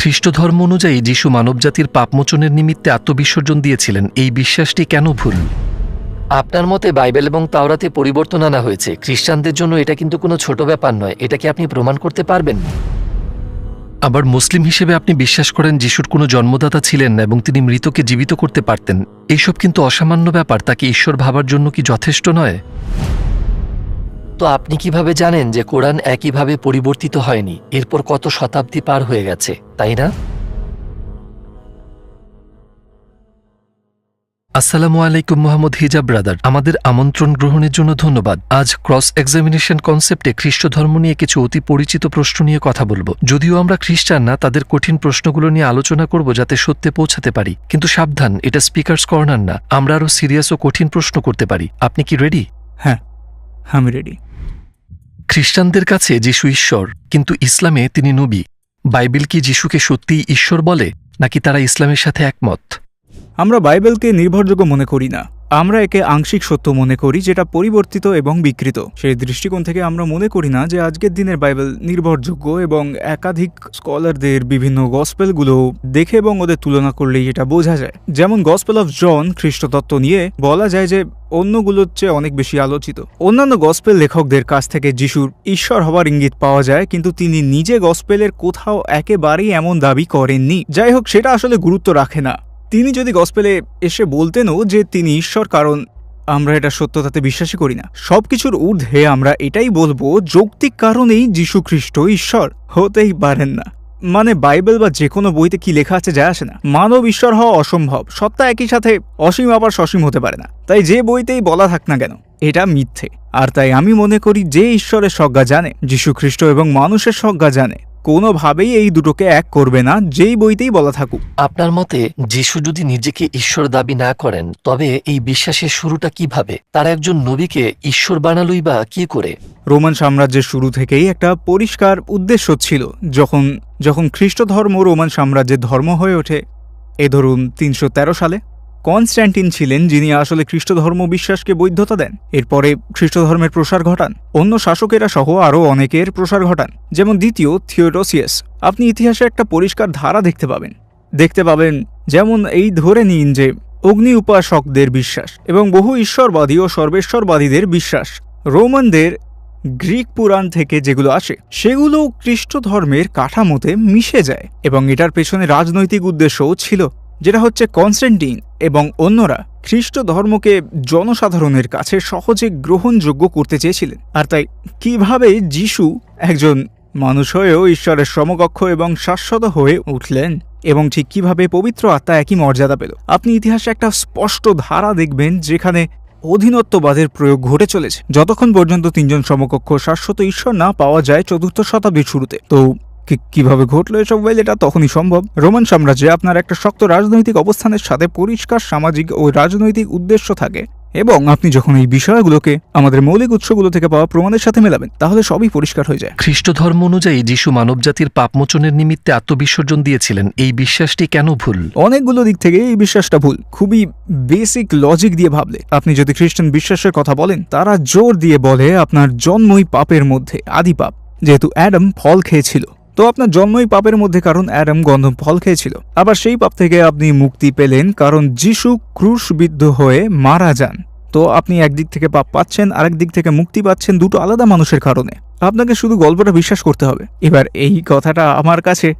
খ্রিস্ট ধর্ম অনুযায়ী যিশু মানবজাতির পাপমোচনের নিমিত্তে আত্মবিসর্জন দিয়েছিলেন। এই বিশ্বাসটি কেন ভুল? আপনার মতে বাইবেল এবং তাওরাতে পরিবর্তন আনা হয়েছে। খ্রিস্টানদের জন্য এটা কিন্তু কোনো ছোট ব্যাপার নয়। এটা কি আপনি প্রমাণ করতে পারবেন? আবার মুসলিম হিসেবে আপনি বিশ্বাস করেন যিশুর কোনো জন্মদাতা ছিলেন না এবং তিনি মৃতকে জীবিত করতে পারতেন। এইসব কিন্তু অসামান্য ব্যাপার। তাকে ঈশ্বর ভাবার জন্য কি যথেষ্ট নয়? তো আপনি কীভাবে জানেন যে কোরআন একইভাবে পরিবর্তিত হয়নি? এরপর কত শতাব্দী পার হয়ে গেছে, তাই না? আসসালামু আলাইকুম মোহাম্মদ হিজাব ব্রাদার। আমাদের আমন্ত্রণ গ্রহণের জন্য ধন্যবাদ। আজ ক্রস এক্সামিনেশন কনসেপ্টে খ্রিস্ট ধর্ম নিয়ে কিছু অতি পরিচিত প্রশ্ন নিয়ে কথা বলব। যদিও আমরা খ্রিস্টান না, তাদের কঠিন প্রশ্নগুলো নিয়ে আলোচনা করব যাতে সত্যে পৌঁছাতে পারি। কিন্তু সাবধান, এটা স্পিকার্স কর্নার না। আমরা আরও সিরিয়াস ও কঠিন প্রশ্ন করতে পারি। আপনি কি রেডি? হ্যাঁ আমি রেডি। খ্রিস্টানদের কাছে যিশু ঈশ্বর, কিন্তু ইসলামে তিনি নবী। বাইবেল কি যিশুকে সত্যিই ঈশ্বর বলে, নাকি তারা ইসলামের সাথে একমত? আমরা বাইবেলকে নির্ভরযোগ্য মনে করি না। আমরা একে আংশিক সত্য মনে করি, যেটা পরিবর্তিত এবং বিকৃত। সেই দৃষ্টিকোণ থেকে আমরা মনে করি না যে আজকের দিনের বাইবেল নির্ভরযোগ্য এবং একাধিক স্কলারদের বিভিন্ন গসপেলগুলো দেখে এবং ওদের তুলনা করলেই এটা বোঝা যায়। যেমন গসপেল অফ জন খ্রিস্টতত্ত্ব নিয়ে বলা যায় যে অন্যগুলোর চেয়ে অনেক বেশি আলোচিত। অন্যান্য গসপেল লেখকদের কাছ থেকে যিশুর ঈশ্বর হবার ইঙ্গিত পাওয়া যায়, কিন্তু তিনি নিজে গসপেলের কোথাও একেবারেই এমন দাবি করেননি। যাই হোক, সেটা আসলে গুরুত্ব রাখে না। তিনি যদি গসপেলে এসে বলতেনও যে তিনি ঈশ্বর, কারণ আমরা এটা সত্যতাতে বিশ্বাসই করি না। সবকিছুর ঊর্ধ্বে আমরা এটাই বলব, যৌক্তিক কারণেই যীশু খ্রিস্ট ঈশ্বর হতেই পারেন না। মানে বাইবেল বা যে কোনো বইতে কি লেখা আছে যায় আসে না। মানব ঈশ্বর হওয়া অসম্ভব। সত্তা একই সাথে অসীম আবার সসীম হতে পারে না। তাই যে বইতেই বলা থাক না কেন, এটা মিথ্যে। আর তাই আমি মনে করি যে ঈশ্বরের সজ্ঞা জানে যীশু খ্রিস্ট এবং মানুষের সজ্ঞা জানে। কোনোভাবেই এই দুটোকে এক করবে না যেই বইতেই বলা থাকুক। আপনার মতে যিশু যদি নিজেকে ঈশ্বর দাবি না করেন তবে এই বিশ্বাসের শুরুটা কীভাবে? তারা একজন নবীকে ঈশ্বর বানালই বা কি করে? রোমান সাম্রাজ্যের শুরু থেকেই একটা পরিষ্কার উদ্দেশ্য ছিল যখন যখন খ্রিস্ট ধর্ম রোমান সাম্রাজ্যের ধর্ম হয়ে ওঠে। এ ধরুন তিনশো তেরো সালে। কনস্ট্যান্টিন ছিলেন যিনি আসলে খ্রিস্ট ধর্ম বিশ্বাসকে বৈধতা দেন। এরপরে খ্রিস্ট ধর্মের প্রসার ঘটান। অন্য শাসকেরা সহ আরও অনেকের প্রসার ঘটান, যেমন দ্বিতীয় থিওডোসিয়াস। আপনি ইতিহাসে একটা পরিষ্কার ধারা দেখতে পাবেন। দেখতে পাবেন যেমন এই ধরে নিন যে অগ্নি উপাসকদের বিশ্বাস এবং বহু ঈশ্বরবাদী ও সর্বেশ্বরবাদীদের বিশ্বাস। রোমানদের গ্রিক পুরাণ থেকে যেগুলো আসে, সেগুলো খ্রিস্ট ধর্মের কাঠামোতে মিশে যায় এবং এটার পেছনে রাজনৈতিক উদ্দেশ্যও ছিল। যেটা হচ্ছে কনস্ট্যান্টিন এবং অন্যরা খ্রিস্ট ধর্মকে জনসাধারণের কাছে সহজে গ্রহণযোগ্য করতে চেয়েছিলেন। আর তাই কীভাবে যিশু একজন মানুষ হয়েও ঈশ্বরের সমকক্ষ এবং শাশ্বত হয়ে উঠলেন এবং ঠিক কীভাবে পবিত্র আত্মা একই মর্যাদা পেল। আপনি ইতিহাসে একটা স্পষ্ট ধারা দেখবেন যেখানে অধীনত্ববাদের প্রয়োগ ঘটে চলেছে। যতক্ষণ পর্যন্ত তিনজন সমকক্ষ শাশ্বত ঈশ্বর না পাওয়া যায় চতুর্থ শতাব্দীর শুরুতে। তো কীভাবে ঘটলো এসব ওয়েল এটা তখনই সম্ভব। রোমান সাম্রাজ্যে আপনার একটা শক্ত রাজনৈতিক অবস্থানের সাথে পরিষ্কার সামাজিক ও রাজনৈতিক উদ্দেশ্য থাকে এবং আপনি যখন এই বিষয়গুলোকে আমাদের মৌলিক উৎসগুলো থেকে পাওয়া প্রমাণের সাথে মেলাবেন তাহলে সবই পরিষ্কার হয়ে যায়। খ্রিস্ট ধর্ম অনুযায়ী যিশু মানবজাতির পাপমোচনের নিমিত্তে আত্মবিসর্জন দিয়েছিলেন। এই বিশ্বাসটি কেন ভুল? অনেকগুলো দিক থেকে এই বিশ্বাসটা ভুল। খুবই বেসিক লজিক দিয়ে ভাবলে। আপনি যদি খ্রিস্টান বিশ্বাসের কথা বলেন তারা জোর দিয়ে বলে আপনার জন্মই পাপের মধ্যে আদি পাপ। যেহেতু অ্যাডাম ফল খেয়েছিল। তো আপনার জন্মই পাপের মধ্যে কারণ অ্যাডাম গন্ধম ফল খেয়েছিল। আবার সেই পাপ থেকে আপনি মুক্তি পেলেন কারণ যিশু ক্রুশবিদ্ধ হয়ে মারা যান। তো আপনি একদিক থেকে পাপ পাচ্ছেন, আরেক দিক থেকে মুক্তি পাচ্ছেন দুটো আলাদা মানুষের কারণে। আপনাকে শুধু গল্পটা বিশ্বাস করতে হবে। এবার এই কথাটা আমার কাছে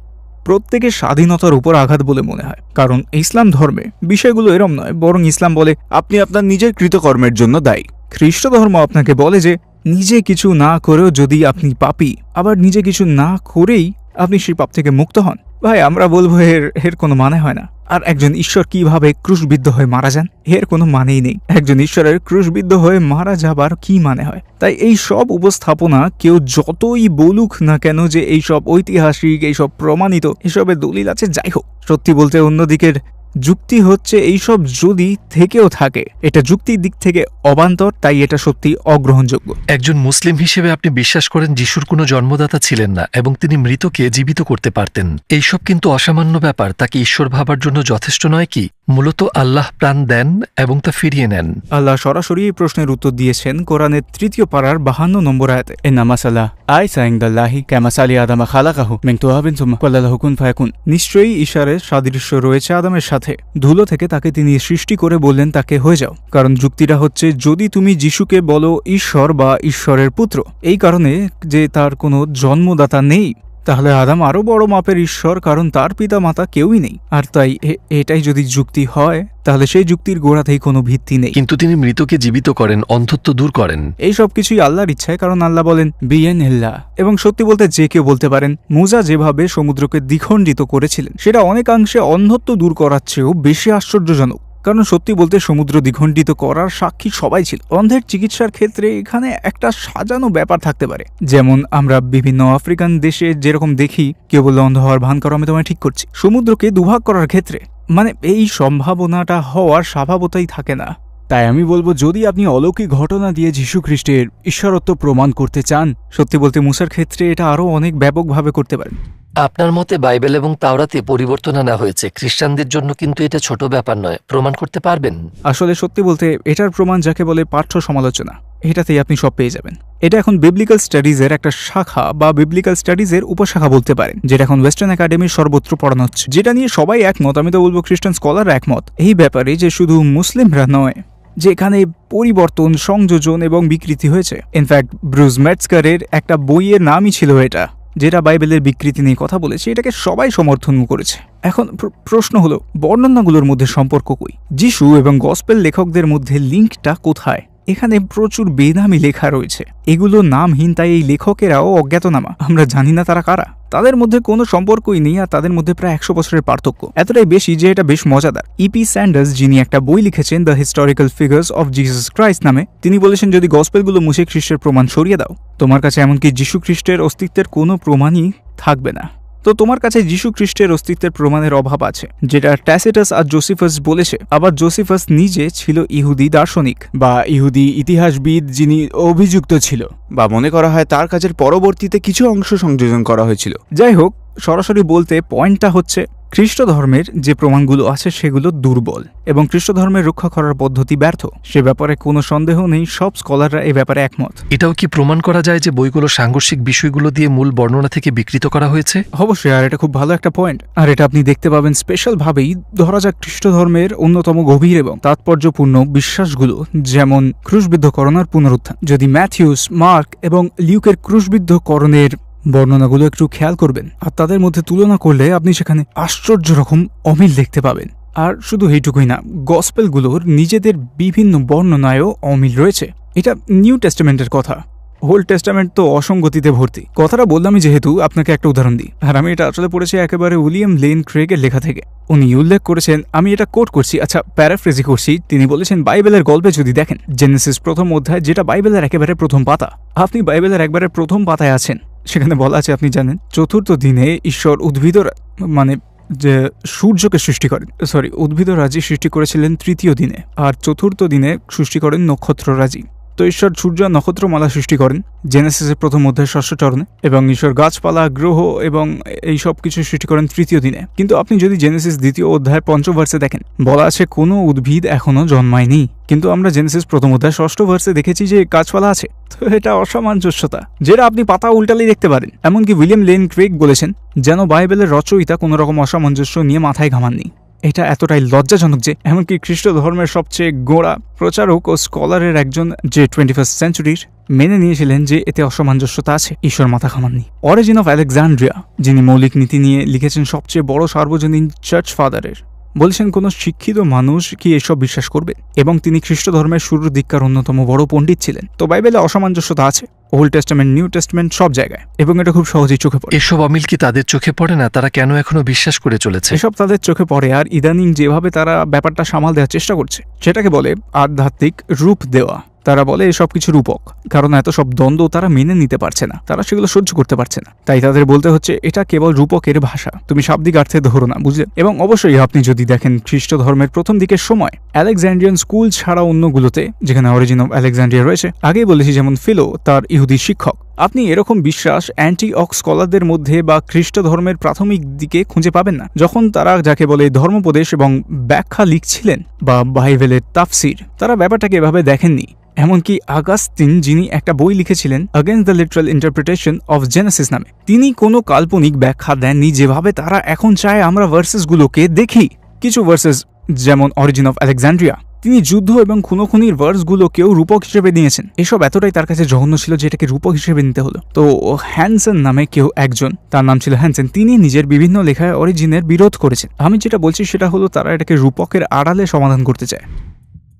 প্রত্যেকের স্বাধীনতার উপর আঘাত বলে মনে হয়। কারণ ইসলাম ধর্মে বিষয়গুলো এরম নয়, বরং ইসলাম বলে আপনি আপনার নিজের কৃতকর্মের জন্য দায়ী। খ্রিস্ট ধর্ম আপনাকে বলে যে নিজে কিছু না করেও যদি আপনি পাপি, আবার নিজে কিছু না করেই আপনি সেই পাপ থেকে মুক্ত হন। ভাই, আমরা বলব এর এর কোনো মানে হয় না। আর একজন ঈশ্বর কীভাবে ক্রুশবিদ্ধ হয়ে মারা যান, এর কোনো মানেই নেই। একজন ঈশ্বরের ক্রুশবিদ্ধ হয়ে মারা যাবার কি মানে হয়? তাই এই সব উপস্থাপনা কেউ যতই বলুক না কেন যে এই সব ঐতিহাসিক এইসব প্রমাণিত, এসবের দলিল আছে, যাই হোক। সত্যি বলতে অন্যদিকের যুক্তি হচ্ছে এইসব যদি থেকেও থাকে। এটা যুক্তির দিক থেকে অবান্তর তাই এটা সত্যি অগ্রহণযোগ্য। একজন মুসলিম হিসেবে আপনি বিশ্বাস করেন যিশুর কোনো জন্মদাতা ছিলেন না এবং তিনি মৃতকে জীবিত করতে পারতেন। এইসব কিন্তু অসামান্য ব্যাপার তাকে ঈশ্বর ভাবার জন্য যথেষ্ট নয় কি? মূলত আল্লাহ প্রাণ দেন এবং তা ফিরিয়ে নেন। আল্লাহ সরাসরি এই প্রশ্নের উত্তর দিয়েছেন কোরআনের তৃতীয় পাড়ার বাহান্ন নম্বর আয়াতে। ইন্না মাসালা আই সাইংদাল্লাহি ক্যামাসালি আদামা খালাকাহু মিন তুহাবিন সুম্মা কাল্লাহু কুন ফায়াকুন। নিশ্চয়ই ঈশারের সাদৃশ্য রয়েছে আদমের সাথে। ধুলো থেকে তাকে তিনি সৃষ্টি করে বললেন, তাকে হয়ে যাও। কারণ যুক্তিটা হচ্ছে, যদি তুমি যিশুকে বলো, ঈশ্বর বা ঈশ্বরের পুত্র এই কারণে যে তার কোনো জন্মদাতা নেই। তাহলে আদাম আরও বড় মাপের ঈশ্বর কারণ তার পিতা মাতা কেউই নেই। আর তাই এটাই যদি যুক্তি হয় তাহলে সেই যুক্তির গোড়াতেই কোনো ভিত্তি নেই। কিন্তু তিনি মৃতকে জীবিত করেন অন্ধত্ব দূর করেন। এই সব কিছুই আল্লাহর ইচ্ছায় কারণ আল্লাহ বলেন বিয়েন হেল্লা এবং সত্যি বলতে যে কেউ বলতে পারেন মুজা যেভাবে সমুদ্রকে দ্বিখণ্ডিত করেছিলেন সেটা অনেকাংশে অন্ধত্ব দূর করার চেয়েও বেশি আশ্চর্যজনক। কারণ সত্যি বলতে সমুদ্র দ্বিখণ্ডিত করার সাক্ষী সবাই ছিল। অন্ধের চিকিৎসার ক্ষেত্রে এখানে একটা সাজানো ব্যাপার থাকতে পারে। যেমন আমরা বিভিন্ন আফ্রিকান দেশে যেরকম দেখি কেউ বললে অন্ধ হওয়ার ভান করো আমি তোমায় ঠিক করছি। সমুদ্রকে দুভাগ করার ক্ষেত্রে মানে এই সম্ভাবনাটা হওয়ার স্বভাবতাই থাকে না। তাই আমি বলব যদি আপনি অলৌকিক ঘটনা দিয়ে যীশু খ্রিস্টের ঈশ্বরত্ব প্রমাণ করতে চান সত্যি বলতে মুসার ক্ষেত্রে এটা আরও অনেক ব্যাপকভাবে করতে পারেন। আপনার মতে বাইবেল এবং তাওরাতে পরিবর্তন আনা হয়েছে। খ্রিস্টানদের জন্য কিন্তু এটা ছোট ব্যাপার নয়। প্রমাণ করতে পারবেন? আসলে সত্যি বলতে এটার প্রমাণ যাকে বলে পাঠ্য সমালোচনা, এটাতেই আপনি সব পেয়ে যাবেন। এটা এখন বিবলিক্যাল স্টাডিজের একটা শাখা বা বিবলিক্যাল স্টাডিজের উপশাখা বলতে পারেন, যেটা এখন ওয়েস্টার্ন একাডেমির সর্বত্র পড়ানো হচ্ছে। যেটা নিয়ে সবাই একমত, আমি তো বলব খ্রিস্টান স্কলার একমত, এই ব্যাপারে যে শুধু মুসলিমরা নয় যে এখানে পরিবর্তন, সংযোজন এবং বিকৃতি হয়েছে। ইনফ্যাক্ট ব্রুজ ম্যাটসকারের একটা বইয়ের নামই ছিল এটা। যেটা বাইবেলের বিকৃতি নিয়ে কথা বলেছে, এটাকে সবাই সমর্থন করেছে। এখন প্র- প্রশ্ন হলো, বর্ণনাগুলোর মধ্যে সম্পর্ক কই? যিশু এবং গসপেল লেখকদের মধ্যে লিঙ্কটা কোথায়? এখানে প্রচুর বেনামি লেখা রয়েছে। এগুলো নামহীন, তাই এই লেখকেরাও অজ্ঞাতনামা। আমরা জানি না তারা কারা। তাদের মধ্যে কোনো সম্পর্কই নেই আর তাদের মধ্যে প্রায় একশো বছরের পার্থক্য। এতটাই বেশি যে এটা বেশ মজাদার। ইপি স্যান্ডার্স যিনি একটা বই লিখেছেন the historical figures of Jesus Christ নামে, তিনি বলেছেন, যদি গসপেলগুলো মুছে খ্রিস্টের প্রমাণ সরিয়ে দাও, তোমার কাছে এমনকি যীশু খ্রিস্টের অস্তিত্বের কোনো প্রমাণই থাকবে না। তো তোমার কাছে যীশু খ্রিস্টের অস্তিত্বের প্রমাণের অভাব আছে যেটা ট্যাসেটাস আর জোসিফাস বলেছে। আবার জোসিফাস নিজে ছিল ইহুদি দার্শনিক বা ইহুদি ইতিহাসবিদ যিনি অভিযুক্ত ছিল। বা মনে করা হয় তার কাজের পরবর্তীতে কিছু অংশ সংযোজন করা হয়েছিল। যাই হোক সরাসরি বলতে পয়েন্টটা হচ্ছে খ্রিস্ট ধর্মের যে প্রমাণগুলো আছে সেগুলো দুর্বল এবং খ্রিস্ট ধর্মের রক্ষা করার পদ্ধতি ব্যর্থ। সে ব্যাপারে কোনো সন্দেহ নেই সব স্কলাররা এ ব্যাপারে একমত। এটাও কি প্রমাণ করা যায় যে বইগুলো সাংঘর্ষিক বিষয়গুলো দিয়ে মূল বর্ণনা থেকে বিকৃত করা হয়েছে? অবশ্যই আর এটা খুব ভালো একটা পয়েন্ট আর এটা আপনি দেখতে পাবেন স্পেশালভাবেই ধরা যাক খ্রিস্ট ধর্মের অন্যতম গভীর এবং তাৎপর্যপূর্ণ বিশ্বাসগুলো যেমন ক্রুশবিদ্ধকরণের পুনরুত্থান। যদি ম্যাথিউস মার্ক এবং লিউকের ক্রুশবিদ্ধকরণের বর্ণনাগুলো একটু খেয়াল করবেন আর তাদের মধ্যে তুলনা করলে আপনি সেখানে আশ্চর্য রকম অমিল দেখতে পাবেন। আর শুধু এইটুকুই না, গসপেলগুলোর নিজেদের বিভিন্ন বর্ণনায়ও অমিল রয়েছে। এটা নিউ টেস্টমেন্টের কথা। হোল টেস্টামেন্ট তো অসঙ্গতিতে ভর্তি। কথাটা বললামই যেহেতু আপনাকে একটা উদাহরণ দিই। আর আমি এটা আসলে পড়েছি একেবারে উইলিয়াম লেন ক্রেগের লেখা থেকে। উনি উল্লেখ করেছেন, আমি এটা কোট করছি আচ্ছা প্যারাফ্রেজি করছি, তিনি বলেছেন বাইবেলের গল্পে যদি দেখেন, জেনেসিস প্রথম অধ্যায় যেটা বাইবেলের একেবারে প্রথম পাতা। আপনি বাইবেলের একবারে প্রথম পাতায় আছেন। সেখানে বলা আছে, আপনি জানেন, চতুর্থ দিনে ঈশ্বর উদ্ভিদ মানে যে সূর্যকে সৃষ্টি করেন সরি উদ্ভিদ রাজি সৃষ্টি করেছিলেন তৃতীয় দিনে। আর চতুর্থ দিনে সৃষ্টি করেন নক্ষত্র রাজি তো ঈশ্বর সূর্য নক্ষত্রমালা সৃষ্টি করেন। জেনেসিসের প্রথম অধ্যায় ষষ্ঠ চরণে এবং ঈশ্বর গাছপালা, গ্রহ এবং এই সব কিছু সৃষ্টি করেন তৃতীয় দিনে। কিন্তু আপনি যদি জেনেসিস দ্বিতীয় অধ্যায় পঞ্চম ভার্সে দেখেন, বলা আছে, কোনো উদ্ভিদ এখনও জন্মায়নি। কিন্তু আমরা জেনেসিস প্রথম অধ্যায় ষষ্ঠ ভার্সে দেখেছি যে গাছপালা আছে। তো এটা অসামঞ্জস্যতা, যেটা আপনি পাতা উল্টালেই দেখতে পারেন। এমনকি উইলিয়াম লেন ক্রেক বলেছেন, যেন বাইবেলের রচয়িতা কোনো রকম অসামঞ্জস্য নিয়ে মাথায় ঘামাননি। এটা এতটাই লজ্জাজনক যে এমনকি খ্রিস্ট ধর্মের সবচেয়ে গোড়া প্রচারক ও স্কলারের একজন যে টোয়েন্টি ফার্স্ট সেঞ্চুরির মেনে নিয়েছিলেন যে এতে অসামঞ্জস্যতা আছে, ঈশ্বর মাথা খামাননি অরিজিন অফ আলেকজান্ড্রিয়া যিনি মৌলিক নীতি নিয়ে লিখেছেন সবচেয়ে বড় সার্বজনীন চার্চ ফাদারের বলছেন কোনো শিক্ষিত মানুষ কি এসব বিশ্বাস করবে? এবং তিনি খ্রিস্ট ধর্মের শুরুর দিককার অন্যতম বড় পণ্ডিত ছিলেন। তো বাইবেলে অসামঞ্জস্যতা আছে? ওল্ড টেস্টামেন্ট নিউ টেস্টমেন্ট সব জায়গায়। এবং এটা খুব সহজেই চোখে পড়ে। এসব অমিল কি তাদের চোখে পড়ে না? তারা কেন এখনও বিশ্বাস করে চলেছে? এসব তাদের চোখে পড়ে আর ইদানিং যেভাবে তারা ব্যাপারটা সামাল দেওয়ার চেষ্টা করছে সেটাকে বলে আধ্যাত্মিক রূপ দেওয়া। তারা বলে এসব কিছু রূপক, কারণ এত সব দ্বন্দ্ব তারা মেনে নিতে পারছে না। তারা সেগুলো সহ্য করতে পারছে না। তাই তাদের বলতে হচ্ছে, এটা কেবল রূপকের ভাষা। তুমি শাব্দিক অর্থে ধরো না, বুঝলে? এবং অবশ্যই আপনি যদি দেখেন খ্রিস্ট ধর্মের প্রথম দিকের সময় আলেকজান্ড্রিয়ান স্কুল ছাড়া অন্যগুলোতে, যেখানে অরিজিন অফ আলেকজান্ড্রিয়া রয়েছে, আগেই বলেছি যেমন ফিলো, তার ইহুদি শিক্ষক আপনি এরকম বিশ্বাস অ্যান্টি অক স্কলারদের মধ্যে বা খ্রিস্ট ধর্মের প্রাথমিক দিকে খুঁজে পাবেন না। যখন তারা যাকে বলে ধর্মোপদেশ এবং ব্যাখ্যা লিখছিলেন বা বাইবেলের তাফসির, তারা ব্যাপারটাকে এভাবে দেখেননি। এমনকি আগাস্তিন যিনি একটা বই লিখেছিলেন against the literal interpretation of Genesis নামে, তিনি কোনো কাল্পনিক ব্যাখ্যা দেননি যেভাবে তারা এখন চায় আমরা ভার্সেসগুলোকে দেখি। কিছু ভার্সেস যেমন অরিজিন অফ আলেকজান্ড্রিয়া তিনি যুদ্ধ এবং খুনোখুনির ভার্সগুলোকেও রূপক হিসেবে নিয়েছেন। এসব এতটাই তার কাছে জঘন্য ছিল যে এটাকে রূপক হিসেবে নিতে হলো। তো হ্যানসন নামে কেউ একজন তার নাম ছিল হ্যানসেন তিনি নিজের বিভিন্ন লেখায় অরিজিনের বিরোধ করেছেন। আমি যেটা বলছি সেটা হলো তারা এটাকে রূপকের আড়ালে সমাধান করতে চায়।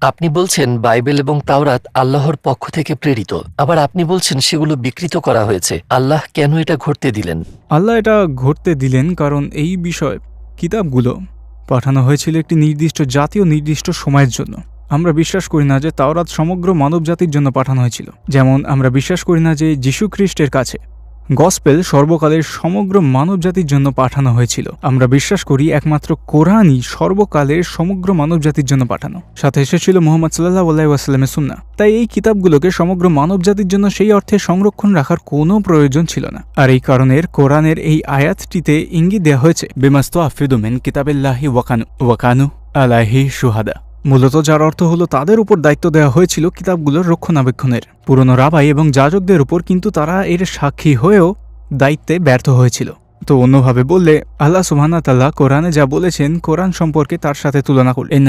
আপনি বলছেন বাইবেল এবং তাওরাত আল্লাহর পক্ষ থেকে প্রেরিত আবার আপনি বলছেন সেগুলো বিকৃত করা হয়েছে। আল্লাহ কেন এটা ঘটতে দিলেন? আল্লাহ এটা ঘটতে দিলেন কারণ এই বিষয় কিতাবগুলো পাঠানো হয়েছিল একটি নির্দিষ্ট জাতীয় নির্দিষ্ট সময়ের জন্য। আমরা বিশ্বাস করি না যে তাওরাত সমগ্র মানব জাতির জন্য পাঠানো হয়েছিল। যেমন আমরা বিশ্বাস করি না যে যীশু খ্রিস্টের কাছে। গসপেল সর্বকালের সমগ্র মানবজাতির জন্য পাঠানো হয়েছিল। আমরা বিশ্বাস করি একমাত্র কোরআনই সর্বকালের সমগ্র মানবজাতির জন্য পাঠানো। সাথে এসেছিল মোহাম্মদ সাল্লাহ আল্লাহিসাল্লামের সুন্না তাই এই কিতাবগুলোকে সমগ্র মানবজাতির জন্য সেই অর্থে সংরক্ষণ রাখার কোনো প্রয়োজন ছিল না। আর এই কারণের কোরআনের এই আয়াতটিতে ইঙ্গিত দেওয়া হয়েছে বেমাস্ত আফিদুমেন কিতাবিল্লাহি ওয়াকানু ওয়াকানু আলাহি সুহাদা মূলত যার অর্থ হলো তাদের উপর দায়িত্ব দেওয়া হয়েছিল কিতাবগুলোর রক্ষণাবেক্ষণের। পুরনো রাবাই এবং যাজকদের উপর কিন্তু তারা এর সাক্ষী হয়েও দায়িত্বে ব্যর্থ হয়েছিল। তো অন্যভাবে বললে, আল্লাহ সুবহানা তাল্লাহ কোরআনে যা বলেছেন কোরআন সম্পর্কে তার সাথে তুলনা করলেন।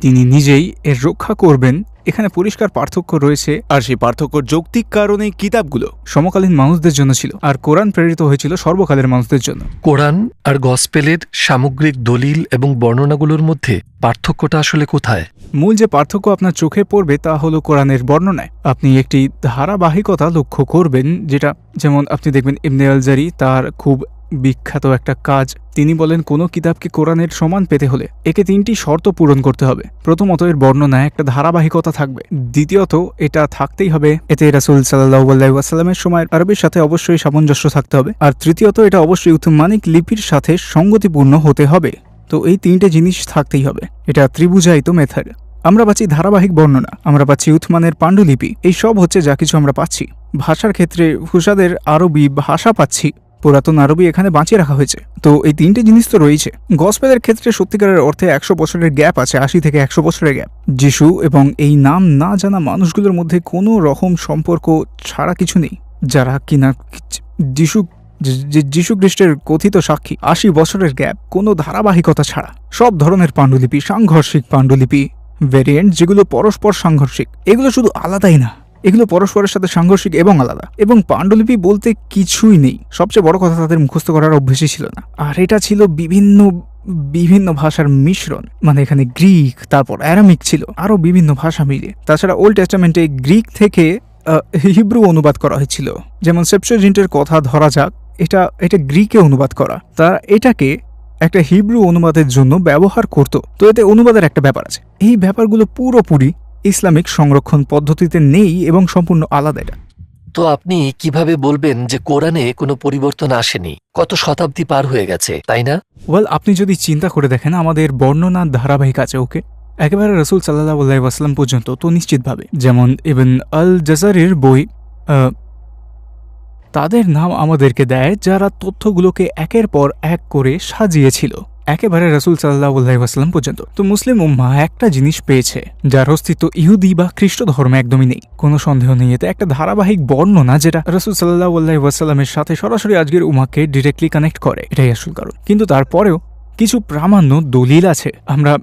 তিনি নিজেই এর রক্ষা করবেন এখানে পরিষ্কার পার্থক্য রয়েছে। আর সেই পার্থক্য যৌক্তিক কারণে কিতাবগুলো। সমকালীন মানুষদের জন্য ছিল আর কোরআন প্রেরিত হয়েছিল সর্বকালের মানুষদের জন্য। কোরআন আর গসপেলের সামগ্রিক দলিল এবং বর্ণনাগুলোর মধ্যে পার্থক্যটা আসলে কোথায়? মূল যে পার্থক্য আপনার চোখে পড়বে তা হলো কোরআনের বর্ণনায়। আপনি একটি ধারাবাহিকতা লক্ষ্য করবেন যেটা যেমন আপনি দেখবেন ইবনে আলজারি তার খুব বিখ্যাত একটা কাজ। তিনি বলেন, কোনো কিতাবকে কোরআনের সমান পেতে হলে একে তিনটি শর্ত পূরণ করতে হবে। প্রথমত, এর বর্ণনায় একটা ধারাবাহিকতা থাকবে। দ্বিতীয়ত, এটা থাকতেই হবে। এতে রাসুল সাল্লাহামের সময় আরবের সাথে অবশ্যই সামঞ্জস্য থাকতে হবে। আর তৃতীয়ত, এটা অবশ্যই উথমানিক লিপির সাথে সঙ্গতিপূর্ণ হতে হবে। তো এই তিনটে জিনিস থাকতেই হবে। এটা ত্রিভুজায়িত মেথড। আমরা পাচ্ছি ধারাবাহিক বর্ণনা। আমরা পাচ্ছি উথমানের পাণ্ডুলিপি। এই সব হচ্ছে যা কিছু আমরা পাচ্ছি। ভাষার ক্ষেত্রে হুসাদের আরবি ভাষা পাচ্ছি। পুরাতন আরবি এখানে বাঁচিয়ে রাখা হয়েছে। তো এই তিনটে জিনিস তো রয়েছে। গসপেলের ক্ষেত্রে সত্যিকারের অর্থে একশো বছরের গ্যাপ আছে, আশি থেকে একশো বছরের গ্যাপ। যিশু এবং এই নাম না জানা মানুষগুলোর মধ্যে কোনো রকম সম্পর্ক ছাড়া কিছু নেই, যারা কিনা যিশু যীশু খ্রিস্টের কথিত সাক্ষী, আশি বছরের গ্যাপ, কোনো ধারাবাহিকতা ছাড়া। সব ধরনের পাণ্ডুলিপি, সাংঘর্ষিক পাণ্ডুলিপি ভেরিয়েন্ট যেগুলো পরস্পর সাংঘর্ষিক, এগুলো শুধু আলাদাই না। এগুলো পরস্পরের সাথে সাংঘর্ষিক এবং আলাদা। এবং পাণ্ডুলিপি বলতে কিছুই নেই। সবচেয়ে বড় কথা তাদের মুখস্থ করার অভ্যেসই ছিল না। আর এটা ছিল বিভিন্ন বিভিন্ন ভাষার মিশ্রণ। মানে এখানে গ্রিক, তারপর অ্যারামিক ছিল। আরও বিভিন্ন ভাষা মিলিয়ে। তাছাড়া ওল্ড টেস্টামেন্টে গ্রিক থেকে হিব্রু অনুবাদ করা হয়েছিল। যেমন সেপসোজিন্টের কথা ধরা যাক, এটা এটা গ্রিকে অনুবাদ করা। তারা এটাকে একটা হিব্রু অনুবাদের জন্য ব্যবহার করত। তো এতে অনুবাদের একটা ব্যাপার আছে। এই ব্যাপারগুলো পুরোপুরি ইসলামিক সংরক্ষণ পদ্ধতিতে নেই এবং সম্পূর্ণ আলাদা এটা। তো আপনি কীভাবে বলবেন যে কোরআনে কোনো পরিবর্তন আসেনি? কত শতাব্দী পার হয়ে গেছে তাই না? ওয়েল আপনি যদি চিন্তা করে দেখেন আমাদের বর্ণনার ধারাবাহিক আছে ওকে? একেবারে রসুল সাল্লাহ আল্লাহিবাস্লাম পর্যন্ত তো নিশ্চিতভাবে। যেমন ইবেন আল জাজারের বই তাদের নাম আমাদেরকে দেয় যারা তথ্যগুলোকে একের পর এক করে সাজিয়েছিল। একেবারে রসুল সাল্লাহ সাল্লাহাম পর্যন্ত। তো মুসলিম উম্মা একটা জিনিস পেয়েছে, যার অস্তিত্ব ইহুদি বা খ্রিস্ট ধর্মে একদমই নেই। কোনো সন্দেহ নেই, এতে একটা ধারাবাহিক বর্ণনা যেটা রসুল সাল্লাহ আল্লাহিসাল্লামের সাথে সরাসরি আজকের উমাকে ডিরেক্টলি কানেক্ট করে। এটাই আসল কারণ। কিন্তু তারপরেও কিছু প্রামাণ্য দলিল আছে। আমরা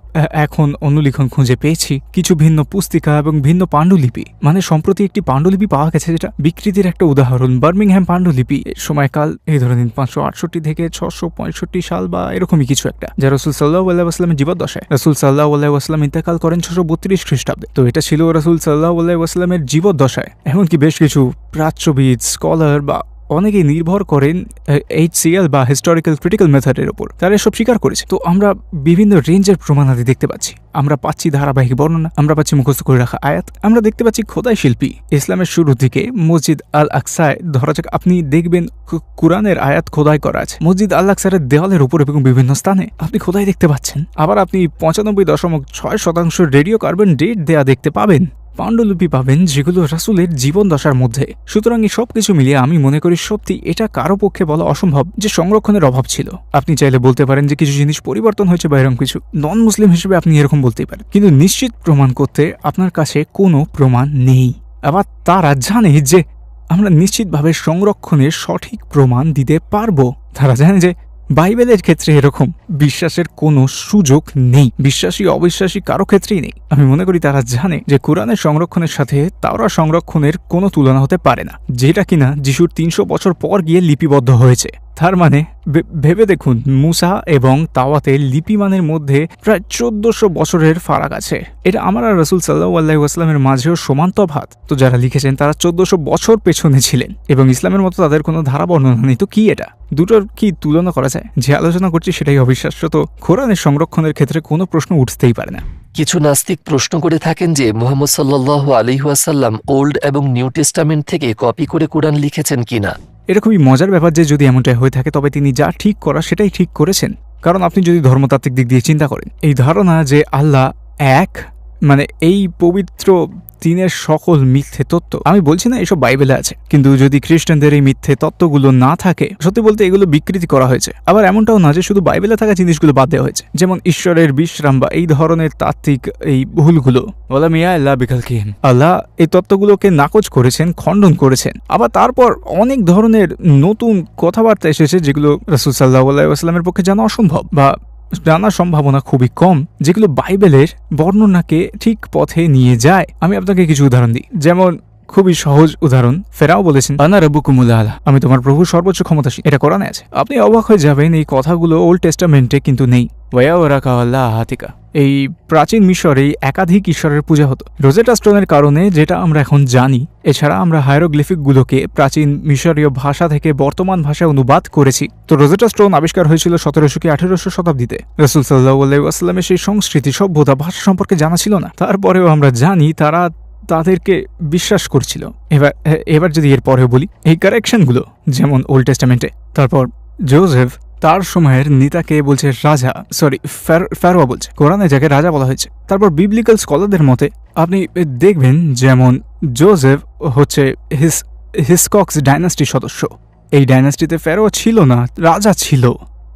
এখন অনুলিখন খুঁজে পেয়েছি। কিছু ভিন্ন পুস্তিকা এবং ভিন্ন পাণ্ডুলিপি। মানে সম্প্রতি একটি পাণ্ডুলিপি পাওয়া গেছে যেটা বিকৃতির একটা উদাহরণ। বার্মিংহ্যাম পাণ্ডুলিপি সময়কাল এই ধরে নিন পাঁচশো আটষট্টি থেকে ছশো পঁয়ষট্টি সাল বা এরকমই কিছু একটা, যা রসুল সাল্লাহ আল্লাহামের জীবদ্দশায়। রসুল সাল্লাহ আল্লাহাম ইন্তেকাল করেন ছশো বত্রিশ খ্রিস্টাব্দে। তো এটা ছিল রসুল সাল্লাহ আল্লাহামের জীবদ্দশায়। এমনকি বেশ কিছু প্রাচ্যবিদ, স্কলার বা অনেকেই নির্ভর করেন এইচ সিএল বা হিস্টোরিক্যাল ক্রিটিক্যাল মেথডের ওপর তারা এসব স্বীকার করেছে। তো আমরা বিভিন্ন রেঞ্জের প্রমাণাদি দেখতে পাচ্ছি। আমরা পাচ্ছি ধারাবাহিক বর্ণনা, আমরা পাচ্ছি মুখস্থ করে রাখা আয়াত, আমরা দেখতে পাচ্ছি খোদাই শিল্পী। ইসলামের শুরু থেকে মসজিদ আল আকসায় ধরা যাক আপনি দেখবেন কোরআনের আয়াত খোদাই করা আছে। মসজিদ আল আকসারের দেওয়ালের উপর এবং বিভিন্ন স্থানে আপনি খোদাই দেখতে পাচ্ছেন। আবার আপনি পঁচানব্বই দশমিক ছয় শতাংশ রেডিও কার্বন ডেট দেয়া দেখতে পাবেন। পাণ্ডুলিপি পাবেন যেগুলো রাসুলের জীবন দশার মধ্যে। সুতরাং এই সব কিছু মিলিয়ে আমি মনে করি সত্যি এটা কারও পক্ষে বলা অসম্ভব যে সংরক্ষণের অভাব ছিল। আপনি চাইলে বলতে পারেন যে কিছু জিনিস পরিবর্তন হয়েছে বা এরকম কিছু। নন মুসলিম হিসেবে আপনি এরকম বলতেই পারেন। কিন্তু নিশ্চিত প্রমাণ করতে আপনার কাছে কোনো প্রমাণ নেই। আবার তারা জানে যে আমরা নিশ্চিতভাবে সংরক্ষণের সঠিক প্রমাণ দিতে পারব। তারা জানে যে বাইবেলের ক্ষেত্রে এরকম বিশ্বাসের কোনো সুযোগ নেই। বিশ্বাসী, অবিশ্বাসী কারও ক্ষেত্রেই নেই। আমি মনে করি তারা জানে যে কোরআনের সংরক্ষণের সাথে তাওরা সংরক্ষণের কোনো তুলনা হতে পারে না, যেটা কিনা যিশুর তিনশো বছর পর গিয়ে লিপিবদ্ধ হয়েছে। তার মানে ভেবে দেখুন, মুসা এবং তাওয়াতে লিপিমানের মধ্যে প্রায় চোদ্দশো বছরের ফারাক আছে। এটা আমার আর রসুল সাল্লাহ আল্লাহিউসলামের মাঝেও সমান তফাত। তো যারা লিখেছেন, তারা চোদ্দশো বছর পেছনে ছিলেন এবং ইসলামের মতো তাদের কোনো ধারা বর্ণনা নেই। তো কি এটা? দুটোর কি তুলনা করা যায়? যে আলোচনা করছি সেটাই অবিশ্বাস্য। তো কোরআনের সংরক্ষণের ক্ষেত্রে কোনো প্রশ্ন উঠতেই পারে না। কিছু নাস্তিক প্রশ্ন করে থাকেন যে, মোহাম্মদ সাল্লাহ আলিহাসাল্লাম ওল্ড এবং নিউ টেস্টামেন্ট থেকে কপি করে কোরআন লিখেছেন কিনা? এটা খুবই মজার ব্যাপার যে যদি এমনটাই হয়ে থাকে, তবে তিনি যা ঠিক করা সেটাই ঠিক করেছেন। কারণ আপনি যদি ধর্মতাত্ত্বিক দিক দিয়ে চিন্তা করেন, এই ধারণা যে আল্লাহ এক মানে এই পবিত্র তিনের সকল মিথ্যে তত্ত্ব। আমি বলছি না এসব বাইবেলে আছে, কিন্তু যদি খ্রিস্টানদের এই মিথ্যে তত্ত্বগুলো না থাকে, সত্যি বলতে এগুলো বিকৃতি করা হয়েছে। আবার এমনটাও না যে শুধু বাইবেলে থাকা জিনিসগুলো বাদ দেওয়া হয়েছে। যেমন ঈশ্বরের বিশ্রাম বা এই ধরনের তাত্ত্বিক এই ভুলগুলো। বলা মিয়া আল্লাহ বিকাল কিহেন আল্লাহ এই তত্ত্বগুলোকে নাকচ করেছেন, খণ্ডন করেছেন। আবার তারপর অনেক ধরনের নতুন কথাবার্তা এসেছে যেগুলো রসুল সাল্লাহ আলাইসাল্লামের পক্ষে জানা অসম্ভব বা জানার সম্ভাবনা খুবই কম, যেগুলো বাইবেলের বর্ণনাকে ঠিক পথে নিয়ে যায়। আমি আপনাকে কিছু উদাহরণ দিই। যেমন খুবই সহজ উদাহরণ। ফেরাও বলেছেন, আনা রব্বুকুমুল্লাহ আলা আমি তোমার প্রভু সর্বোচ্চ ক্ষমতাশীল। এটা কোরআনে আছে। আপনি অবাক হয়ে যাবেন, এই কথাগুলো ওল্ড টেস্টামেন্টে কিন্তু নেই। ওয়া ওরাকা আল্লাহ হাতিকা এই প্রাচীন মিশরে একাধিক ঈশ্বরের পূজা হতো। রোজেটা স্টোনের কারণে যেটা আমরা এখন জানি, এছাড়া আমরা হায়ারোগ্লিফিকগুলোকে প্রাচীন মিশরীয় ভাষা থেকে বর্তমান ভাষায় অনুবাদ করেছি। তো রোজেটা স্টোন আবিষ্কার হয়েছিল সতেরোশো কি আঠেরোশো শতাব্দীতে। রসুল সাল্লাহ আলাইসাল্লামের সেই সংস্কৃতি, সভ্যতা, ভাষা সম্পর্কে জানা ছিল না। তারপরেও আমরা জানি, তারা তাদেরকে বিশ্বাস করছিল। এবার এবার যদি এর পরেও বলি, এই কারেকশনগুলো যেমন ওল্ড টেস্টামেন্টে তারপর জোসেফ তার সময়ের নেতাকে বলছে রাজা সরি ফেরোয়া বলছে, কোরআনে যাকে রাজা বলা হয়েছে। তারপর বিবলিক্যাল স্কলারদের মতে, আপনি দেখবেন যেমন জোসেফ হচ্ছে হিস হিসকক্স ডাইনাস্টির সদস্য। এই ডাইনাস্টিতে ফেরো ছিল না, রাজা ছিল।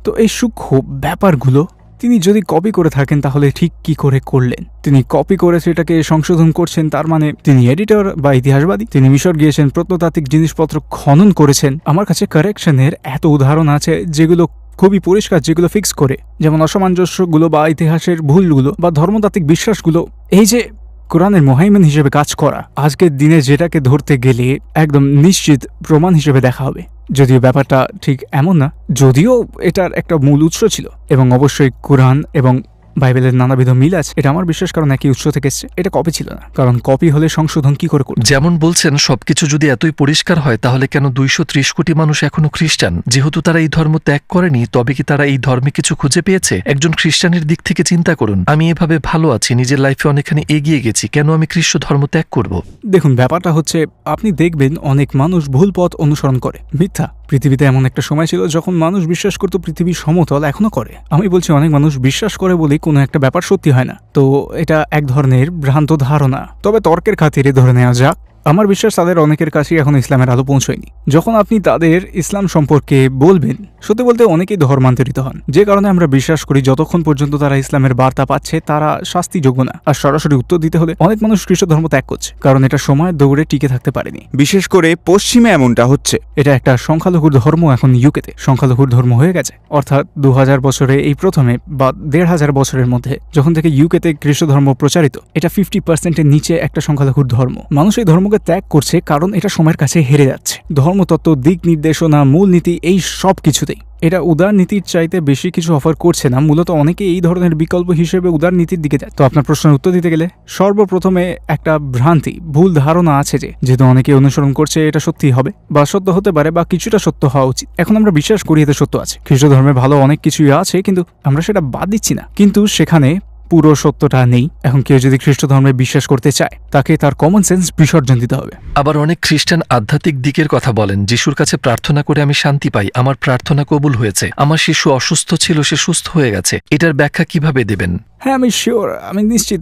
তো এই সূক্ষ্ম ব্যাপারগুলো তিনি যদি কপি করে থাকেন, তাহলে ঠিক কি করে করলেন? তিনি কপি করে সেটাকে সংশোধন করছেন, তার মানে তিনি এডিটর বা ইতিহাসবাদী, তিনি মিশর গিয়েছেন, প্রত্নতাত্ত্বিক জিনিসপত্র খনন করেছেন। আমার কাছে কারেকশনের এত উদাহরণ আছে, যেগুলো খুবই পরিষ্কার, যেগুলো ফিক্স করে। যেমন অসামঞ্জস্যগুলো বা ইতিহাসের ভুলগুলো বা ধর্মতাত্ত্বিক বিশ্বাসগুলো। এই যে কোরআনের মহাইমেন হিসেবে কাজ করা, আজকের দিনে যেটাকে ধরতে গেলে একদম নিশ্চিত প্রমাণ হিসেবে দেখা হবে। যদিও ব্যাপারটা ঠিক এমন না, যদিও এটার একটা মূল উৎস ছিল এবং অবশ্যই কোরআন এবং বাইবেলের নানাবিধ মিল আছে এটা আমার বিশ্বাস কারণ একই উৎস থেকে এসছে। এটা কপি ছিল না। কারণ কপি হলে সংশোধন কি করে করবে? যেমন বলছেন সবকিছু যদি এতই পরিষ্কার হয় তাহলে কেন দুইশো ত্রিশ কোটি মানুষ এখনও খ্রিস্টান? যেহেতু তারা এই ধর্ম ত্যাগ করেনি তবে কি তারা এই ধর্মে কিছু খুঁজে পেয়েছে? একজন খ্রিস্টানের দিক থেকে চিন্তা করুন। আমি এভাবে ভালো আছি নিজের লাইফে অনেকখানি এগিয়ে গেছি কেন আমি খ্রিস্ট ধর্ম ত্যাগ করব? দেখুন ব্যাপারটা হচ্ছে আপনি দেখবেন অনেক মানুষ ভুল পথ অনুসরণ করে। মিথ্যা। পৃথিবীতে এমন একটা সময় ছিল যখন মানুষ বিশ্বাস করতো পৃথিবী সমতল এখনও করে। আমি বলছি অনেক মানুষ বিশ্বাস করে বলেই কোনো একটা ব্যাপার সত্যি হয় না। তো এটা এক ধরনের ভ্রান্ত ধারণা। তবে তর্কের খাতিরে ধরে নেওয়া যাক, আমার বিশ্বাস তাদের অনেকের কাছেই এখন ইসলামের আলো পৌঁছয়নি। যখন আপনি তাদের ইসলাম সম্পর্কে বলবেন সত্যি বলতে অনেকেই ধর্মান্তরিত হন। যে কারণে আমরা বিশ্বাস করি যতক্ষণ পর্যন্ত তারা ইসলামের বার্তা পাচ্ছে তারা শাস্তিযোগ্য না। আর সরাসরি উত্তর দিতে হলে অনেক মানুষ খ্রিস্ট ধর্ম ত্যাগ করছে কারণ এটা সময়ের দৌড়ে টিকে থাকতে পারেনি। বিশেষ করে পশ্চিমে এমনটা হচ্ছে। এটা একটা সংখ্যালঘুর ধর্ম এখন ইউকেতে। সংখ্যালঘুর ধর্ম হয়ে গেছে। অর্থাৎ দু হাজার বছরে এই প্রথমে বা দেড় হাজার বছরের মধ্যে যখন থেকে ইউকেতে খ্রিস্ট ধর্ম প্রচারিত এটা ফিফটি পার্সেন্টের নিচে একটা সংখ্যালঘুর ধর্ম। মানুষ এই ধর্মকে ত্যাগ করছে কারণ এটা সময়ের কাছে হেরে যাচ্ছে। ধর্মতত্ত্ব দিক নির্দেশনা মূলনীতি এই সব কিছুতেই এটা উদার নীতির চাইতে বেশি কিছু অফার করছে না। মূলত অনেকে এই ধরনের বিকল্প হিসেবে উদার নীতির দিকে যায়। তো আপনার প্রশ্নের উত্তর দিতে গেলে, সর্বপ্রথমে একটা ভ্রান্তি, ভুল ধারণা আছে যে, যেহেতু অনেকে অনুসরণ করছে এটা সত্যি হবে বা সত্য হতে পারে বা কিছুটা সত্য হওয়া উচিত। এখন আমরা বিশ্বাস করি এতে সত্য আছে। খ্রিস্ট ধর্মে ভালো অনেক কিছুই আছে, কিন্তু আমরা সেটা বাদ দিচ্ছি না। কিন্তু সেখানে পুরো সত্যটা নেই। এখন কেউ যদি খ্রিস্ট ধর্মে বিশ্বাস করতে চায় তাকে তার কমন সেন্স বিসর্জন দিতে হবে। আবার অনেক খ্রিস্টান আধ্যাত্মিক দিকের কথা বলেন যিশুর কাছে প্রার্থনা করে আমি শান্তি পাই আমার প্রার্থনা কবুল হয়েছে। আমার শিশু অসুস্থ ছিল সে সুস্থ হয়ে গেছে। এটার ব্যাখ্যা কীভাবে দেবেন? হ্যাঁ আমি শিওর আমি নিশ্চিত।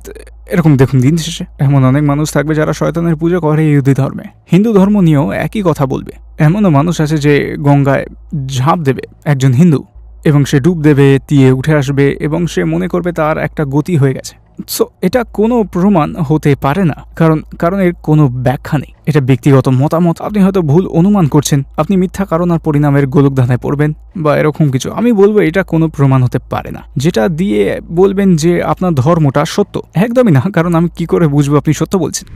এরকম দেখুন দিন শেষে এমন অনেক মানুষ থাকবে যারা শয়তানের পুজো করে ইহুদি ধর্মে। হিন্দু ধর্ম নিয়েও একই কথা বলবে। এমনও মানুষ আছে যে গঙ্গায় ঝাঁপ দেবে একজন হিন্দু। এবং সে ডুব দেবে দিয়ে উঠে আসবে এবং সে মনে করবে তার একটা গতি হয়ে গেছে। সো এটা কোনো প্রমাণ হতে পারে না, কারণ কারণ এর কোনো ব্যাখ্যা নেই। এটা ব্যক্তিগত মতামত। আপনি হয়তো ভুল অনুমান করছেন। আপনি মিথ্যা কারণ আর পরিণামের গোলকধাঁধায় পড়বেন বা এরকম কিছু। আমি বলব এটা কোনো প্রমাণ হতে পারে না। যেটা দিয়ে বলবেন যে আপনার ধর্মটা সত্য। একদমই না, কারণ আমি কি করে বুঝব আপনি সত্য বলছেন?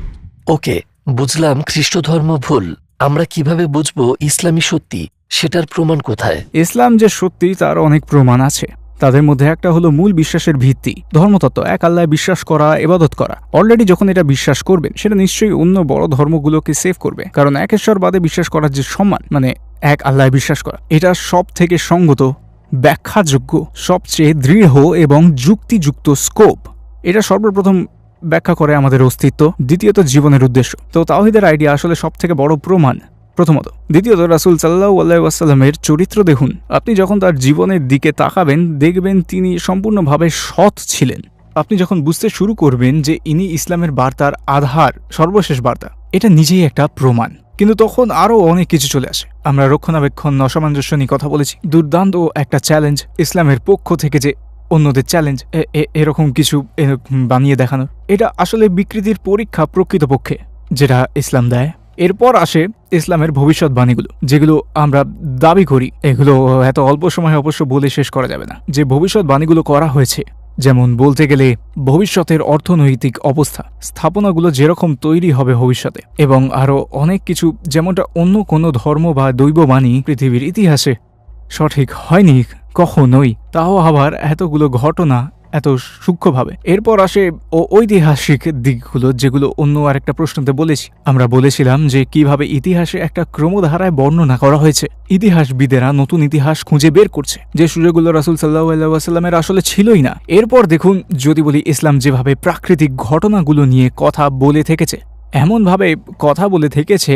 ওকে, বুঝলাম খ্রিস্ট ধর্ম ভুল। আমরা কীভাবে বুঝব ইসলামী সত্যি? সেটার প্রমাণ কোথায়? ইসলাম যে সত্যি, তার অনেক প্রমাণ আছে। তাদের মধ্যে একটা হলো মূল বিশ্বাসের ভিত্তি, ধর্মতত্ত্ব, এক আল্লাহ বিশ্বাস করা এবাদত করা। অলরেডি যখন এটা বিশ্বাস করবেন, সেটা নিশ্চয়ই অন্য বড় ধর্মগুলোকে সেভ করবে। কারণ একেশ্বরবাদে বিশ্বাস করার যে সম্মান মানে এক আল্লাহ বিশ্বাস করা, এটা সব থেকে সঙ্গত, ব্যাখ্যাযোগ্য, সবচেয়ে দৃঢ় এবং যুক্তিযুক্ত স্কোপ এটা সর্বপ্রথম ব্যাখ্যা করে আমাদের অস্তিত্ব, দ্বিতীয়ত জীবনের উদ্দেশ্য। তো তাওহিদের আইডিয়া আসলে সব থেকে বড় প্রমাণ। প্রথমত, দ্বিতীয়ত, রাসুল সাল্লাহ আল্লাহামের চরিত্র দেখুন। আপনি যখন তার জীবনের দিকে তাকাবেন, দেখবেন তিনি সম্পূর্ণভাবে সৎ ছিলেন। আপনি যখন বুঝতে শুরু করবেন যে ইনি ইসলামের বার্তার আধার, সর্বশেষ বার্তা, এটা নিজেই একটা প্রমাণ। কিন্তু তখন আরও অনেক কিছু চলে আসে। আমরা রক্ষণাবেক্ষণ অসামঞ্জস্য নিয়ে কথা বলেছি। দুর্দান্ত একটা চ্যালেঞ্জ ইসলামের পক্ষ থেকে যে অন্যদের চ্যালেঞ্জ এরকম কিছু বানিয়ে দেখানো এটা আসলে বিকৃতির পরীক্ষা প্রকৃতপক্ষে, যেটা ইসলাম দেয়। এরপর আসে ইসলামের ভবিষ্যৎবাণীগুলো, যেগুলো আমরা দাবি করি। এগুলো এত অল্প সময়ে অবশ্য বলে শেষ করা যাবে না। যে ভবিষ্যৎবাণীগুলো করা হয়েছে, যেমন বলতে গেলে ভবিষ্যতের অর্থনৈতিক অবস্থা, স্থাপনাগুলো যেরকম তৈরি হবে ভবিষ্যতে, এবং আরও অনেক কিছু যেমনটা অন্য কোনো ধর্ম বা দৈববাণী পৃথিবীর ইতিহাসে সঠিক হয়নি কখনোই, তাও আবার এতগুলো ঘটনা এত সূক্ষ্মভাবে। এরপর আসে ও ঐতিহাসিক দিকগুলো, যেগুলো অন্য আরেকটা প্রশ্নতে বলেছি। আমরা বলেছিলাম যে কীভাবে ইতিহাসে একটা ক্রমধারায় বর্ণনা করা হয়েছে। ইতিহাসবিদেরা নতুন ইতিহাস খুঁজে বের করছে, যে সুযোগগুলো রাসুল সাল্লাহ আল্লাহামের আসলে ছিলই না। এরপর দেখুন, যদি বলি ইসলাম যেভাবে প্রাকৃতিক ঘটনাগুলো নিয়ে কথা বলে থেকেছে, এমনভাবে কথা বলে থেকেছে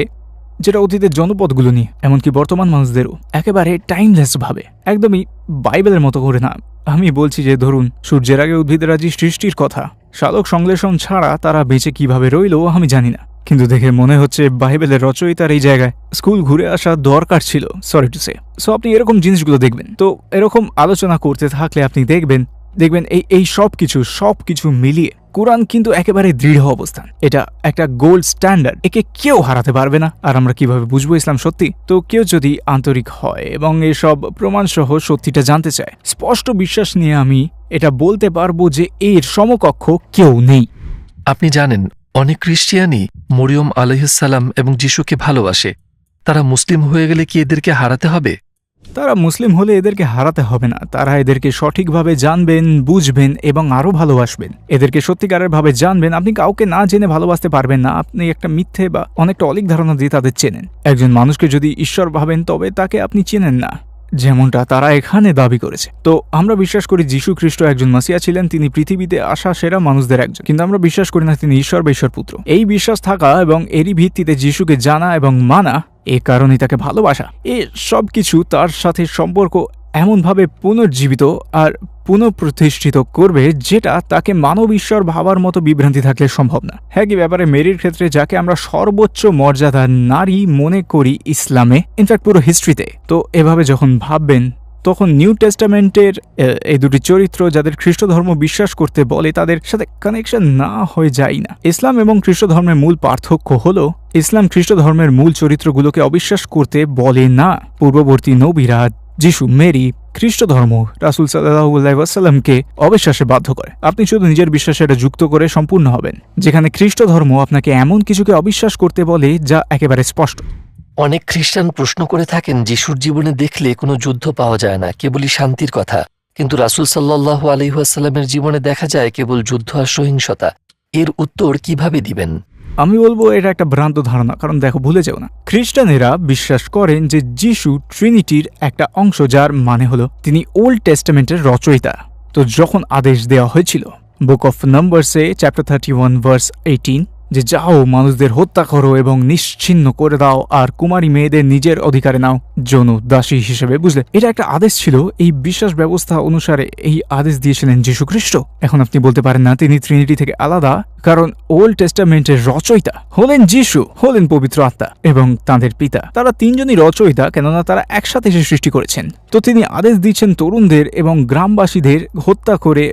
যেটা অতীতের জনপদগুলো নিয়ে, এমনকি বর্তমান মানুষদেরও একেবারে টাইমলেস ভাবে একদমই বাইবেলের মতো করে না। আমি বলছি যে ধরুন, সূর্যের আগে উদ্ভিদরাজি সৃষ্টির কথা, সালোক সংশ্লেষণ ছাড়া তারা বেঁচে কীভাবে রইল আমি জানি না। কিন্তু দেখে মনে হচ্ছে বাইবেলের রচয়িতার এই জায়গায় স্কুল ঘুরে আসা দরকার ছিল সরি টু সে সো আপনি এরকম জিনিসগুলো দেখবেন। তো এরকম আলোচনা করতে থাকলে আপনি দেখবেন দেখবেন এই এই সব কিছু সব কিছু মিলিয়ে কোরআন কিন্তু একেবারে দৃঢ় অবস্থান। এটা একটা গোল্ড স্ট্যান্ডার্ড একে কেউ হারাতে পারবে না। আর আমরা কীভাবে বুঝব ইসলাম সত্যি? তো কেউ যদি আন্তরিক হয় এবং এসব প্রমাণসহ সত্যিটা জানতে চায়, স্পষ্ট বিশ্বাস নিয়ে আমি এটা বলতে পারব যে এর সমকক্ষ কেউ নেই। আপনি জানেন, অনেক খ্রিস্টিয়ানই মরিয়ম আলহিসাল্লাম এবং যিশুকে ভালোবাসে। তারা মুসলিম হয়ে গেলে কি এদেরকে হারাতে হবে? তারা মুসলিম হলে এদেরকে হারাতে হবে না। তারা এদেরকে সঠিকভাবে জানবেন, বুঝবেন এবং আরও ভালোবাসবেন। এদেরকে সত্যিকারেরভাবে জানবেন। আপনি কাউকে না জেনে ভালোবাসতে পারবেন না। আপনি একটা মিথ্যে বা অনেকটা অলিক ধারণা দিয়ে তাদের চেনেন। একজন মানুষকে যদি ঈশ্বর ভাবেন, তবে তাকে আপনি চেনেন না। যেমনটা তারা এখানে দাবি করেছে। তো আমরা বিশ্বাস করি যীশু খ্রিস্ট একজন মাসিয়া ছিলেন, তিনি পৃথিবীতে আসা সেরা মানুষদের একজন। কিন্তু আমরা বিশ্বাস করি না তিনি ঈশ্বর বা ঈশ্বর পুত্র এই বিশ্বাস থাকা এবং এরই ভিত্তিতে যিশুকে জানা এবং মানা এ কারণেই তাকে ভালোবাসা। এ সব কিছু তার সাথে সম্পর্ক এমনভাবে পুনর্জীবিত আর পুনঃপ্রতিষ্ঠিত করবে যেটা তাকে মানব ঈশ্বর ভাবার মতো বিভ্রান্তি থাকলে সম্ভব না। হ্যাঁ কি ব্যাপারে, মেরির ক্ষেত্রে যাকে আমরা সর্বোচ্চ মর্যাদার নারী মনে করি ইসলামে ইনফ্যাক্ট পুরো হিস্ট্রিতে তো এভাবে যখন ভাববেন, তখন নিউ টেস্টামেন্টের এই দুটি চরিত্র যাদের খ্রিস্ট ধর্ম বিশ্বাস করতে বলে, তাদের সাথে কানেকশন না হয়ে যায় না। ইসলাম এবং খ্রিস্ট ধর্মের মূল পার্থক্য হলো, ইসলাম খ্রিস্ট ধর্মের মূল চরিত্রগুলোকে অবিশ্বাস করতে বলে না। পূর্ববর্তী নবীরা যিশু, মেরি খ্রিস্ট ধর্ম রাসুল সাল্লাহামকে অবিশ্বাসে বাধ্য করে। আপনি শুধু নিজের বিশ্বাসে এটা যুক্ত করে সম্পূর্ণ হবেন, যেখানে খ্রিস্ট ধর্ম আপনাকে এমন কিছুকে অবিশ্বাস করতে বলে যা একেবারে স্পষ্ট। অনেক খ্রিস্টান প্রশ্ন করে থাকেন, যিশুর জীবনে দেখলে কোনো যুদ্ধ পাওয়া যায় না, কেবলই শান্তির কথা। কিন্তু রাসুল সাল্লাহ আলহিহাস্লামের জীবনে দেখা যায় কেবল যুদ্ধ আর সহিংসতা। এর উত্তর কীভাবে দিবেন? আমি বলব এটা একটা ভ্রান্ত ধারণা, কারণ দেখো ভুলে যাও না। খ্রিস্টানেরা বিশ্বাস করেন যে যিশু ট্রিনিটির একটা অংশ, যার মানে হলো তিনি ওল্ড টেস্টামেন্টের রচয়িতা। তো যখন আদেশ দেওয়া হয়েছিল, book of নাম্বারসে, chapter thirty one verse eighteen যে যাও, মানুষদের হত্যা করো এবং নিশ্চিন্ন করে দাও, আর কুমারী মেয়েদের নিজের অধিকারে নাও, যৌন দাসী হিসেবে, বুঝলে? এটা একটা আদেশ ছিল। এই বিশ্বাস ব্যবস্থা অনুসারে এই আদেশ দিয়েছিলেন যীশু খ্রিস্ট এখন আপনি বলতে পারেন, না, তিনি ট্রিনিটি থেকে আলাদা, কারণ ওল্ড টেস্টামেন্টের রচয়িতা হলেন যিশু, হলেন পবিত্র আত্মা এবং তাঁদের পিতা। তারা তিনজনই রচয়িতা, কেননা তারা একসাথে এসে সৃষ্টি করেছেন। তো তিনি আদেশ দিচ্ছেন তরুণদের এবং গ্রামবাসীদের হত্যা করে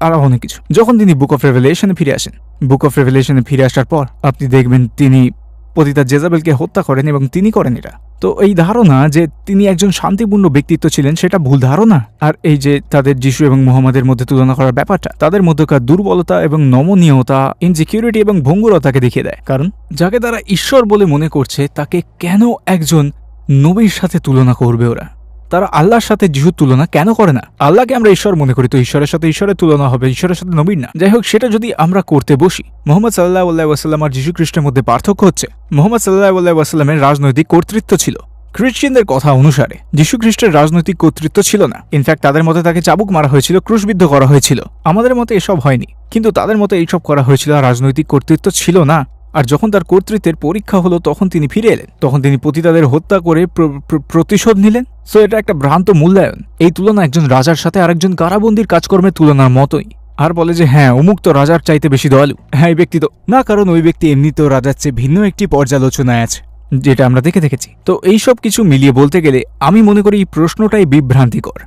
আরও অনেক কিছু। যখন তিনি বুক অফ রেভেলেশনে ফিরে আসেন বুক অফ রেভেলেশনে ফিরে আসার পর আপনি দেখবেন তিনি পতিতা জেজাবেলকে হত্যা করেন এবং তিনি করেন এটা। তো এই ধারণা যে তিনি একজন শান্তিপূর্ণ ব্যক্তিত্ব ছিলেন, সেটা ভুল ধারণা। আর এই যে তাদের যিশু এবং মোহাম্মদের মধ্যে তুলনা করার ব্যাপারটা, তাদের মধ্যকার দুর্বলতা এবং নমনীয়তা ইনসিকিউরিটি এবং ভঙ্গুরতাকে দেখিয়ে দেয়। কারণ যাকে তারা ঈশ্বর বলে মনে করছে, তাকে কেন একজন নবীর সাথে তুলনা করবে ওরা? তারা আল্লাহর সাথে যিশুর তুলনা কেন করে না? আল্লাহকে আমরা ঈশ্বর মনে করি, তো ঈশ্বরের সাথে ঈশ্বরের তুলনা হবে, ঈশ্বরের সাথে নবীর না। যাই হোক, সেটা যদি আমরা করতে বসি, মোহাম্মদ সাল্লাহ ওয়াসাল্লাম আর যিশু খ্রিস্টের মধ্যে পার্থক্য হচ্ছে, মোহাম্মদ সাল্লাহ ওয়াসাল্লামের রাজনৈতিক কর্তৃত্ব ছিল। খ্রিশ্চিয়ানদের কথা অনুসারে যীশু খ্রিস্টের রাজনৈতিক কর্তৃত্ব ছিল না। ইনফ্যাক্ট তাদের মতে তাকে চাবুক মারা হয়েছিল, ক্রুশবিদ্ধ করা হয়েছিল। আমাদের মতে এসব হয়নি, কিন্তু তাদের মতে এইসব করা হয়েছিল আর রাজনৈতিক কর্তৃত্ব ছিল না। আর যখন তার কর্তৃত্বের পরীক্ষা হলো, তখন তিনি ফিরে এলেন। তখন তিনি পতিতাদের হত্যা করে প্র- প্র- প্রতিশোধ নিলেন। সো এটা একটা ভ্রান্ত মূল্যায়ন। এই তুলনা একজন রাজার সাথে আরেকজন কারাবন্দির কাজকর্মের তুলনার মতোই। আর বলে যে হ্যাঁ অমুক তো রাজার চাইতে বেশি দয়ালু। হ্যাঁ এই ব্যক্তি তো না, কারণ ওই ব্যক্তি এমনিতেও রাজার চেয়ে ভিন্ন একটি পর্যালোচনায় আছে, যেটা আমরা দেখে দেখেছি। তো, এই সব কিছু মিলিয়ে বলতে গেলে, আমি মনে করি এই প্রশ্নটাই বিভ্রান্তিকর,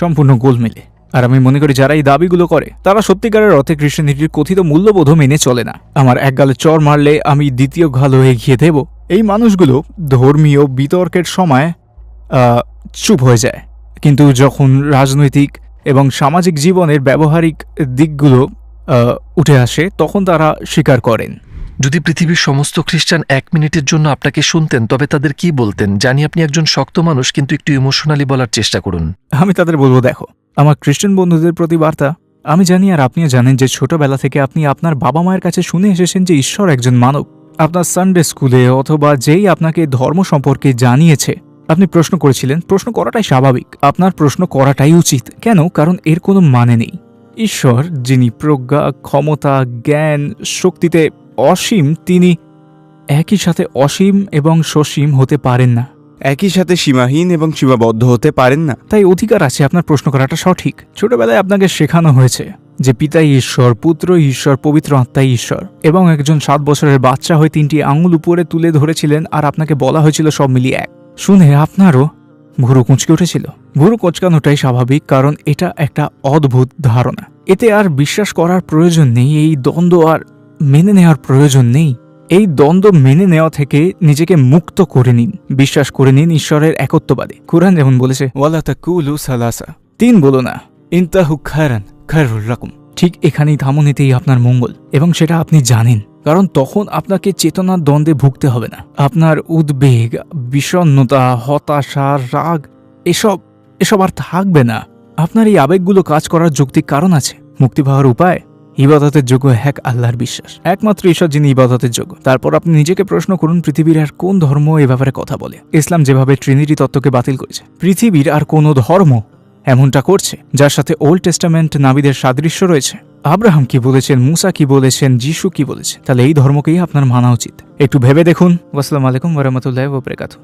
সম্পূর্ণ গোলমেলে। আর আমি মনে করি যারা এই দাবিগুলো করে, তারা সত্যিকারের অর্থে খ্রিস্টানিটির কথিত মূল্যবোধ মেনে চলে না। আমার এক গালে চর মারলে আমি দ্বিতীয় গাল হয়ে এগিয়ে দেব। এই মানুষগুলো ধর্মীয় বিতর্কের সময় চুপ হয়ে যায়। কিন্তু যখন রাজনৈতিক এবং সামাজিক জীবনের ব্যবহারিক দিকগুলো উঠে আসে তখন তারা স্বীকার করেন। যদি পৃথিবীর সমস্ত খ্রিস্টান এক মিনিটের জন্য আপনাকে শুনতেন তবে তাদের কি বলতেন? জানি আপনি একজন শক্ত মানুষ কিন্তু একটু ইমোশনালি বলার চেষ্টা করুন। আমি তাদের বলব দেখো আমার খ্রিস্টান বন্ধুদের প্রতি বার্তা আমি জানি আর আপনিও জানেন যে ছোটবেলা থেকে আপনি আপনার বাবা মায়ের কাছে শুনে এসেছেন যে ঈশ্বর একজন মানব। আপনার সানডে স্কুলে অথবা যেই আপনাকে ধর্ম সম্পর্কে জানিয়েছে আপনি প্রশ্ন করেছিলেন প্রশ্ন করাটাই স্বাভাবিক। আপনার প্রশ্ন করাটাই উচিত। কেন? কারণ এর কোনো মানে নেই। ঈশ্বর যিনি প্রজ্ঞা ক্ষমতা জ্ঞান শক্তিতে অসীম তিনি একই সাথে অসীম এবং সসীম হতে পারেন না। একই সাথে সীমাহীন এবং সীমাবদ্ধ হতে পারেন না। তাই অধিকার আছে আপনার প্রশ্ন করাটা সঠিক। ছোটবেলায় আপনাকে শেখানো হয়েছে যে পিতাই ঈশ্বর পুত্র ঈশ্বর পবিত্র আত্মাই ঈশ্বর এবং একজন সাত বছরের বাচ্চা হয়ে তিনটি আঙুল উপরে তুলে ধরেছিলেন আর আপনাকে বলা হয়েছিল সব মিলিয়ে এক। শুনে আপনারও ভুরু কুঁচকে উঠেছিল। ভুরু কোঁচকানোটাই স্বাভাবিক কারণ এটা একটা অদ্ভুত ধারণা। এতে আর বিশ্বাস করার প্রয়োজন নেই এই দ্বন্দ্ব আর মেনে নেওয়ার প্রয়োজন নেই। এই দ্বন্দ্ব মেনে নেওয়া থেকে নিজেকে মুক্ত করে নিন। বিশ্বাস করে নিন ঈশ্বরের একত্ববাদে। কুরআন যেমন বলেছে ওয়ালা তাকুলু সালাসা। তিন বলো না ইনতাহু খায়রান খায়রুল রাকুম। ঠিক এখানেই থামনিতেই আপনার মঙ্গল এবং সেটা আপনি জানেন। কারণ তখন আপনাকে চেতনার দ্বন্দ্বে ভুগতে হবে না। আপনার উদ্বেগ, বিষণ্ণতা, হতাশা, রাগ, এসব এসব আর থাকবে না। আপনার এই আবেগগুলো কাজ করার যৌক্তিক কারণ আছে। মুক্তি পাওয়ার উপায়? ইবাদতের যোগ্য এক আল্লাহর বিশ্বাস। একমাত্র ঈশ্বর যিনি ইবাদতের যোগ্য। তারপর আপনি নিজেকে প্রশ্ন করুন, পৃথিবীর আর কোন ধর্ম এ ব্যাপারে কথা বলে? ইসলাম যেভাবে ট্রিনিটি তত্ত্বকে বাতিল করেছে, পৃথিবীর আর কোনো ধর্ম এমনটা করছে, যার সাথে ওল্ড টেস্টামেন্ট নাবিদের সাদৃশ্য রয়েছে? আব্রাহাম কি বলেছেন, মুসা কি বলেছেন, যিশু কি বলেছেন, তাহলে এই ধর্মকেই আপনার মানা উচিত। একটু ভেবে দেখুন। আসসালামু আলাইকুম ওরহমতুল্লাহ বরকাতু